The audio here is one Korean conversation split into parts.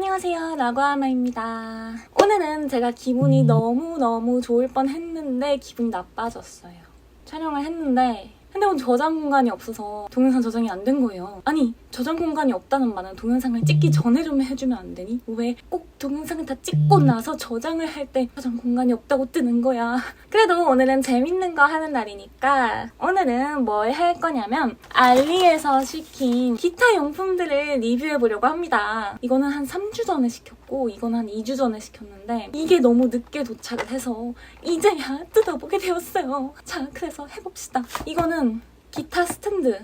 안녕하세요. 라구아마입니다. 오늘은 제가 기분이 너무너무 좋을 뻔 했는데 기분이 나빠졌어요. 촬영을 했는데 핸드폰 저장 공간이 없어서 동영상 저장이 안 된 거예요 아니 저장 공간이 없다는 말은 동영상을 찍기 전에 좀 해주면 안 되니? 왜 꼭 동영상을 다 찍고 나서 저장을 할 때 저장 공간이 없다고 뜨는 거야 그래도 오늘은 재밌는 거 하는 날이니까 오늘은 뭘 할 거냐면 알리에서 시킨 기타 용품들을 리뷰해 보려고 합니다. 이거는 한 3주 전에 시켰고 이거는 한 2주 전에 시켰는데 이게 너무 늦게 도착을 해서 이제야 뜯어보게 되었어요. 자, 그래서 해봅시다. 이거는 기타 스탠드의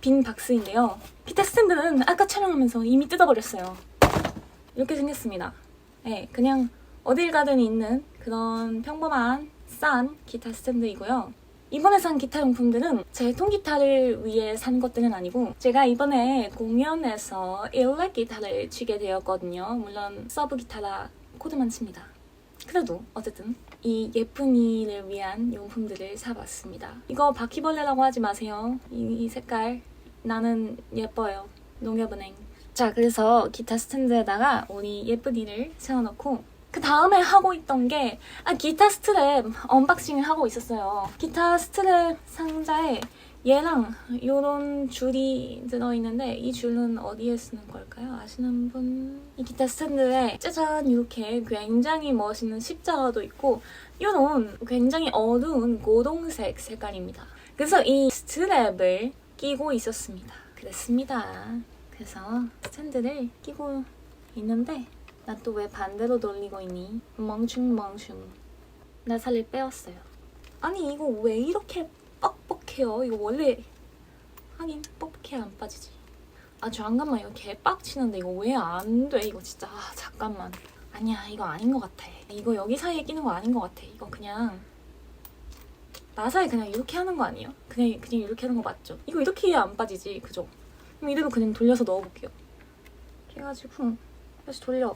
빈 박스인데요. 기타 스탠드는 아까 촬영하면서 이미 뜯어버렸어요. 이렇게 생겼습니다. 네, 그냥 어딜 가든 있는 그런 평범한 싼 기타 스탠드이고요. 이번에 산 기타 용품들은 제 통기타를 위해 산 것들은 아니고 제가 이번에 공연에서 일렉 기타를 치게 되었거든요. 물론 서브 기타라 코드만 칩니다. 그래도 어쨌든 이 예쁜 이를 위한 용품들을 사봤습니다. 이거 바퀴벌레라고 하지 마세요. 이, 이 색깔 나는 예뻐요. 농협은행. 자, 그래서 기타 스탠드에다가 우리 예쁜 이를 세워놓고 그 다음에 하고 있던 게 아, 기타 스트랩 언박싱을 하고 있었어요. 기타 스트랩 상자에 얘랑 요런 줄이 들어있는데 이 줄은 어디에 쓰는 걸까요? 아시는 분? 이 기타 스탠드에 짜잔 이렇게 굉장히 멋있는 십자가도 있고 요런 굉장히 어두운 고동색 색깔입니다. 그래서 이 스트랩을 끼고 있었습니다. 그랬습니다. 그래서 스탠드를 끼고 있는데 나 또 왜 반대로 돌리고 있니? 멍충멍충. 나 살을 빼었어요. 아니 이거 왜 이렇게 뻑뻑해요? 이거 원래 하긴 뻑뻑해 안 빠지지. 아 잠깐만 이거 개빡치는데 이거 왜 안 돼? 이거 진짜 아, 잠깐만. 아니야 이거 아닌 것 같아. 이거 여기 사이에 끼는 거 아닌 것 같아. 이거 그냥 나사에 그냥 이렇게 하는 거 아니에요? 그냥 그냥 이렇게 하는 거 맞죠? 이거 이렇게 해야 안 빠지지, 그죠? 그럼 이대로 그냥 돌려서 넣어볼게요. 이렇게 해가지고 다시 돌려.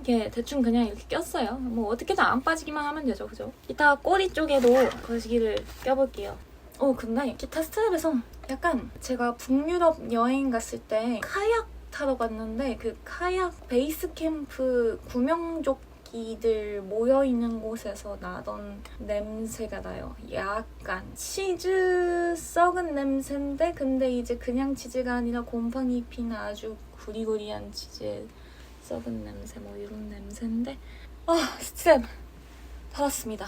이게 대충 그냥 이렇게 꼈어요. 뭐 어떻게든 안 빠지기만 하면 되죠, 그죠? 기타 꼬리 쪽에도 거시기를 껴볼게요. 어, 근데 기타 스트랩에서 약간 제가 북유럽 여행 갔을 때 카약 타러 갔는데 그 카약 베이스 캠프 구명조끼들 모여 있는 곳에서 나던 냄새가 나요. 약간 치즈 썩은 냄새인데 근데 이제 그냥 치즈가 아니라 곰팡이 핀 아주 구리구리한 치즈 썩은 냄새 뭐 이런 냄새인데 아 스트랩 받았습니다.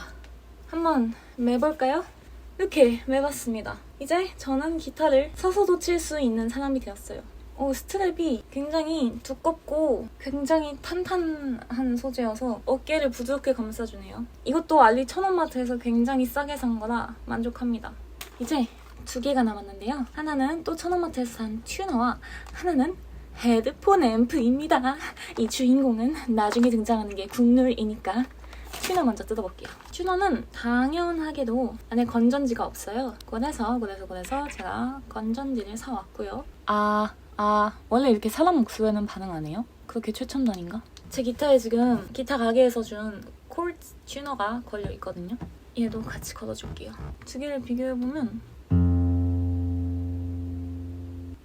한번 매볼까요? 이렇게 매봤습니다. 이제 저는 기타를 서서도 칠 수 있는 사람이 되었어요. 어, 스트랩이 굉장히 두껍고 굉장히 탄탄한 소재여서 어깨를 부드럽게 감싸주네요. 이것도 알리 천원마트에서 굉장히 싸게 산 거라 만족합니다. 이제 두 개가 남았는데요. 하나는 또 천원마트에서 산 튜너와 하나는 헤드폰 앰프입니다. 이 주인공은 나중에 등장하는 게 국룰이니까 튜너 먼저 뜯어볼게요. 튜너는 당연하게도 안에 건전지가 없어요. 그래서 그래서 그래서 제가 건전지를 사왔고요. 아, 아 원래 이렇게 사람 목소리는 반응 안 해요? 그렇게 최첨단인가? 제 기타에 지금 기타 가게에서 준 콜트 튜너가 걸려 있거든요. 얘도 같이 걸어줄게요. 두 개를 비교해보면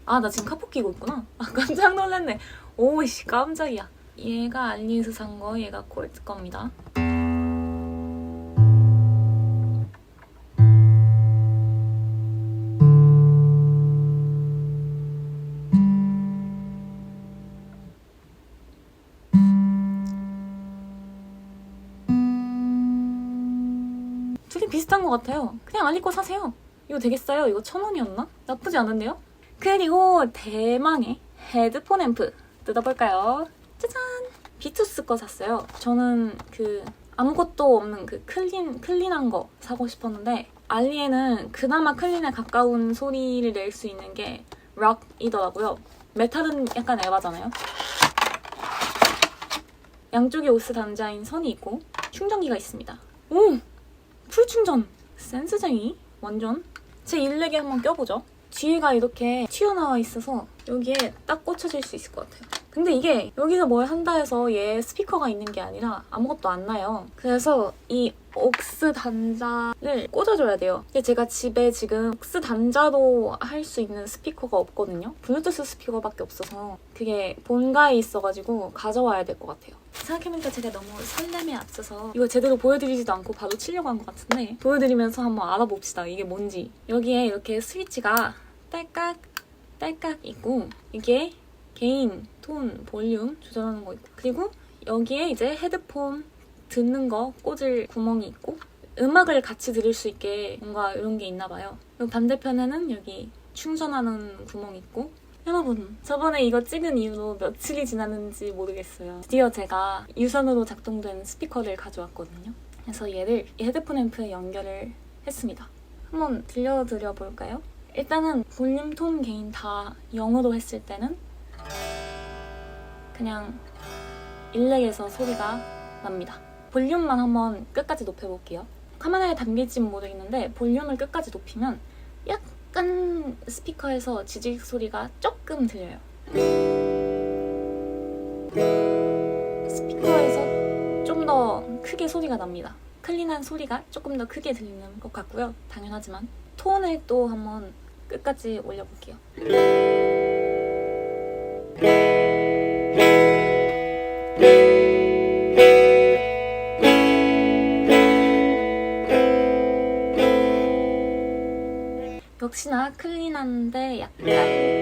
아, 나 지금 카포 끼고 있구나. 아, 깜짝 놀랐네. 오이씨, 깜짝이야. 얘가 알리에서 산 거, 얘가 콜트 겁니다. 둘이 비슷한 것 같아요. 그냥 알리 거 사세요. 이거 되겠어요? 이거 천 원이었나? 나쁘지 않은데요? 그리고 대망의 헤드폰 앰프 뜯어볼까요? 짜잔! 비투스 거 샀어요. 저는 그 아무것도 없는 그 클린, 클린한 거 사고 싶었는데 알리에는 그나마 클린에 가까운 소리를 낼 수 있는 게 락이더라고요. 메탈은 약간 에바잖아요. 양쪽에 오스 단자인 선이 있고 충전기가 있습니다. 오! 풀 충전! 센스쟁이? 완전. 제 일렉에 한번 껴보죠. 뒤에가 이렇게 튀어나와 있어서 여기에 딱 꽂혀질 수 있을 것 같아요. 근데 이게 여기서 뭘 한다 해서 얘 스피커가 있는 게 아니라 아무것도 안 나요. 그래서 이 옥스 단자를 꽂아줘야 돼요. 근데 제가 집에 지금 옥스 단자로 할수 있는 스피커가 없거든요. 블루투스 스피커밖에 없어서 그게 본가에 있어가지고 가져와야 될 것 같아요. 생각해보니까 제가 너무 설렘에 앞서서 이거 제대로 보여드리지도 않고 바로 치려고 한 것 같은데 보여드리면서 한번 알아봅시다. 이게 뭔지. 여기에 이렇게 스위치가 딸깍 딸깍 있고 이게 개인 톤 볼륨 조절하는 거 있고 그리고 여기에 이제 헤드폰 듣는 거 꽂을 구멍이 있고 음악을 같이 들을 수 있게 뭔가 이런 게 있나 봐요. 그리고 반대편에는 여기 충전하는 구멍이 있고 여러분 저번에 이거 찍은 이후로 며칠이 지났는지 모르겠어요. 드디어 제가 유선으로 작동된 스피커를 가져왔거든요. 그래서 얘를 이 헤드폰 앰프에 연결을 했습니다. 한번 들려드려 볼까요? 일단은 볼륨, 톤, 개인 다 0으로 했을 때는 그냥 일렉에서 소리가 납니다. 볼륨만 한번 끝까지 높여볼게요. 카메라에 담길진 모르겠는데 볼륨을 끝까지 높이면 약간 스피커에서 지직 소리가 조금 들려요. 스피커에서 좀 더 크게 소리가 납니다. 클린한 소리가 조금 더 크게 들리는 것 같고요. 당연하지만 톤을 또 한번 끝까지 올려볼게요. 역시나 클린한데 약간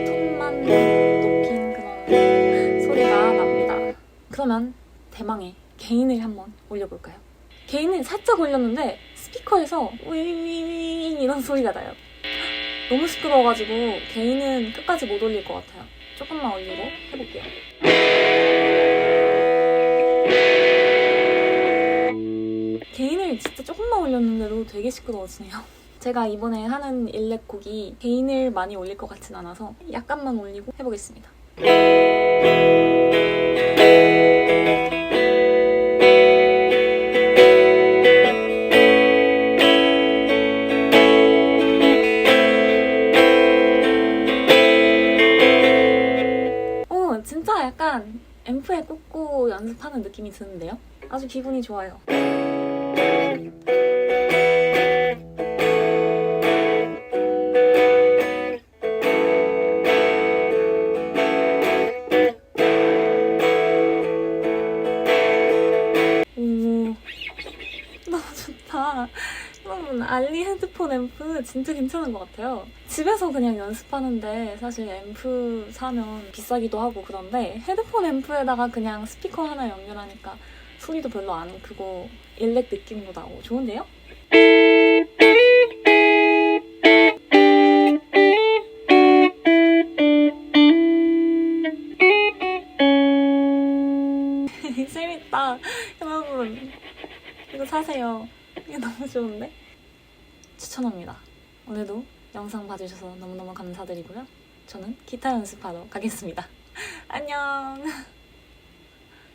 톤만 높인 그런 소리가 납니다. 그러면 대망의 개인을 한번 올려볼까요? 개인을 살짝 올렸는데 스피커에서 윙윙윙 이런 소리가 나요. 너무 시끄러워가지고 개인은 끝까지 못 올릴 것 같아요. 조금만 올리고 해볼게요. 개인을 진짜 조금만 올렸는데도 되게 시끄러워지네요. 제가 이번에 하는 일렉 곡이 개인을 많이 올릴 것 같진 않아서 약간만 올리고 해보겠습니다. 오, 진짜 약간 앰프에 꽂고 연습하는 느낌이 드는데요? 아주 기분이 좋아요. 여러분, 알리 헤드폰 앰프 진짜 괜찮은 것 같아요. 집에서 그냥 연습하는데 사실 앰프 사면 비싸기도 하고 그런데 헤드폰 앰프에다가 그냥 스피커 하나 연결하니까 소리도 별로 안 크고 일렉 느낌도 나고 좋은데요? 재밌다. 여러분, 이거 사세요. 이게 너무 좋은데? 추천합니다. 오늘도 영상 봐주셔서 너무너무 감사드리고요. 저는 기타 연습하러 가겠습니다. 안녕.